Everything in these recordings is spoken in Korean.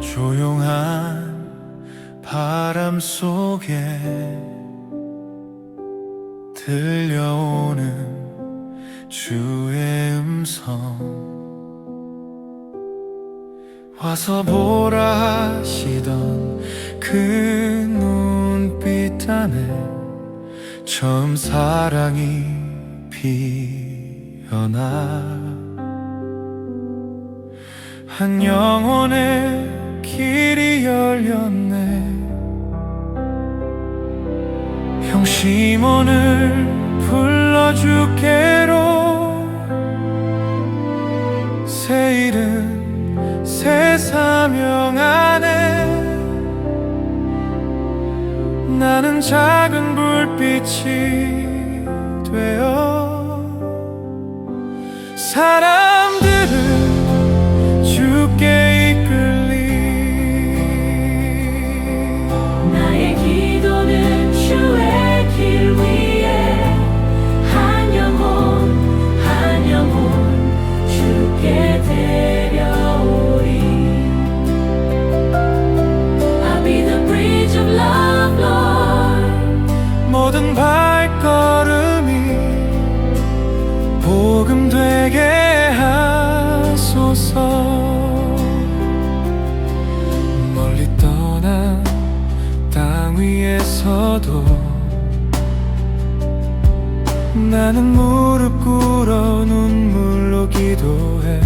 조용한 바람 속에 들려오는 주의 음성. 와서 보라 하시던 그 눈빛 안에 처음 사랑이 피어나 한 영혼의 길이 열렸네. 형 시몬을 불러주게로. 새 이름 새 사명 나는 작은 불빛이 되어 사람 위에서도 나는 무릎 꿇어 눈물로 기도해.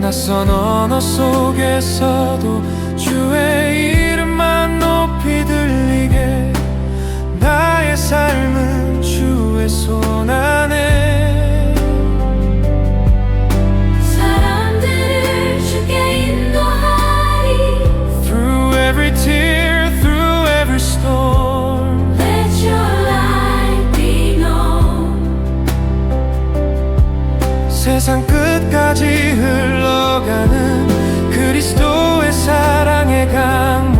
낯선 언어 속에서도 주의 이름만 높이 들리 세상 끝까지 흘러가는 그리스도의 사랑의 강.